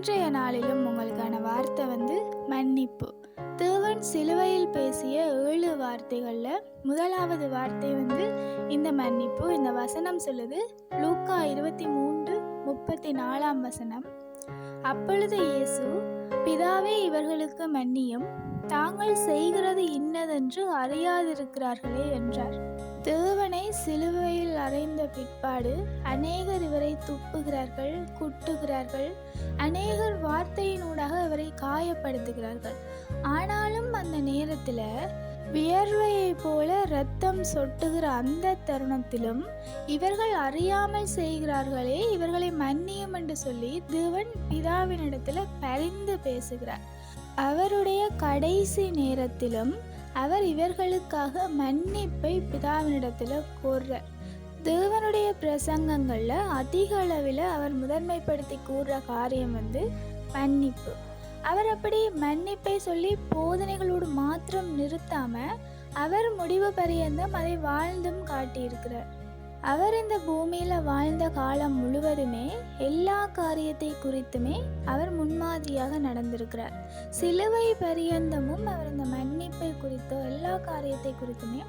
இன்றைய நாளிலும் உங்களுக்கான வார்த்தை வந்து மன்னிப்பு. தேவன் சிலுவையில் பேசிய ஏழு வார்த்தைகளில் முதலாவது வார்த்தை வந்து இந்த மன்னிப்பு. இந்த வசனம் சொல்லுது லூக்கா இருபத்தி மூன்று முப்பத்தி நாலாம் வசனம். அப்பொழுது இயேசு பிதாவே இவர்களுக்கு மன்னியும். தாங்கள் செய்கிறது இன்னதென்று அறியாதிருக்கிறார்களே என்றார். தேவனை சிலுவையில் அறைந்த பிற்பாடு அநேகர் இவரை துப்புகிறார்கள் குட்டுகிறார்கள். அநேகர் வார்த்தையினூடாக இவரை காயப்படுத்துகிறார்கள். ஆனாலும் அந்த நேரத்தில் வியர்வையைப் போல ரத்தம் சொட்டுகிற அந்த தருணத்திலும் இவர்கள் அறியாமல் செய்கிறார்களே இவர்களை மன்னியும் என்று சொல்லி தேவன் பிதாவினிடத்தில் பரிந்து பேசுகிறார். அவருடைய கடைசி நேரத்திலும் அவர் இவர்களுக்காக மன்னிப்பை பிதாவினிடத்தில் கோர்றார் தேவனுடைய பிரசங்கங்களில் அதிக அளவில் அவர் முதன்மைப்படுத்தி கூறுற காரியம் வந்து மன்னிப்பு. அவர் அப்படி மன்னிப்பை சொல்லி போதனைகளோடு மாத்திரம் நிறுத்தாமல் அவர் முடிவு பரியந்தம் அதை வாழ்ந்தும் காட்டியிருக்கிறார். அவர் இந்த பூமியில் வாழ்ந்த காலம் முழுவதுமே எல்லா காரியத்தை குறித்துமே அவர் முன்மாதிரியாக நடந்திருக்கிறார். சிலுவை பரியந்தமும் அவர் இந்த மன்னிப்பை குறித்தோ எல்லா காரியத்தை குறித்துமே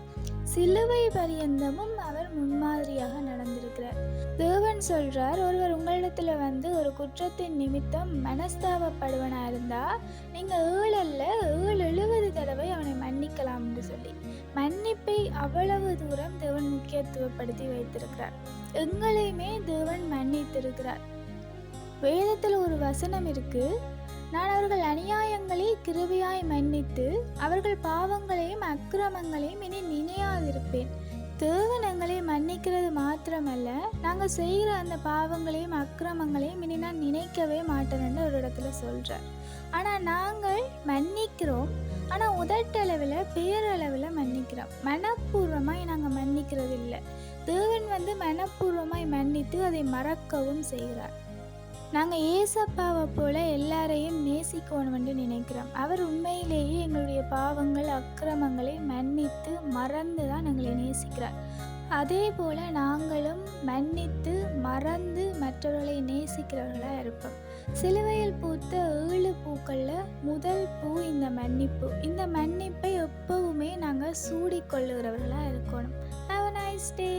சிலுவை பரியந்தமும் அவர் முன்மாதிரியாக நடந்திருக்கிறார். தேவன் சொல்றார் ஒருவர் உங்களிடத்துல வந்து ஒரு குற்றத்தின் நிமித்தம் மனஸ்தாபப்படுவனா இருந்தா நீங்க அவ்வளவு தூரம் தேவன் முக்கியத்துவப்படுத்தி வைத்திருக்கிறார். எங்களையுமே தேவன் மன்னித்திருக்கிறார். வேதத்தில் ஒரு வசனம் இருக்கு. நான் அவர்கள் அநியாயங்களை கிருவியாய் மன்னித்து அவர்கள் பாவங்களையும் அக்கிரமங்களையும் இனி நினையாதிருப்பேன். தேவன் எங்களை மன்னிக்கிறது மாத்திரமல்ல நாங்கள் செய்கிற அந்த பாவங்களையும் அக்கிரமங்களையும் இனி நான் நினைக்கவே மாட்டேன்னு ஒரு இடத்துல சொல்கிறார் ஆனால் நாங்கள் மன் ஆனால் உதட்டளவில் பேரளவில் மன்னிக்கிறோம் மனப்பூர்வமாய் நாங்கள் மன்னிக்கிறது இல்லை தேவன் வந்து மனப்பூர்வமாய் மன்னித்து அதை மறக்கவும் செய்கிறார். நாங்கள் ஏசப்பாவை போல எல்லாரையும் நேசிக்கணும்னு நினைக்கிறோம். அவர் உண்மையிலேயே எங்களுடைய பாவங்கள் அக்கிரமங்களை மன்னித்து மறந்து தான் எங்களை நேசிக்கிறார். அதே போல் நாங்களும் மன்னித்து மறந்து மற்றவர்களை நேசிக்கிறவர்களாக இருப்போம். சிலுவையில் பூத்த ஏழு பூக்களில் முதல் பூ இந்த மன்னிப்பு. இந்த மன்னிப்பை எப்பவுமே நாங்கள் சூடிக்கொள்ளுகிறவர்களாக இருக்கணும். Have nice day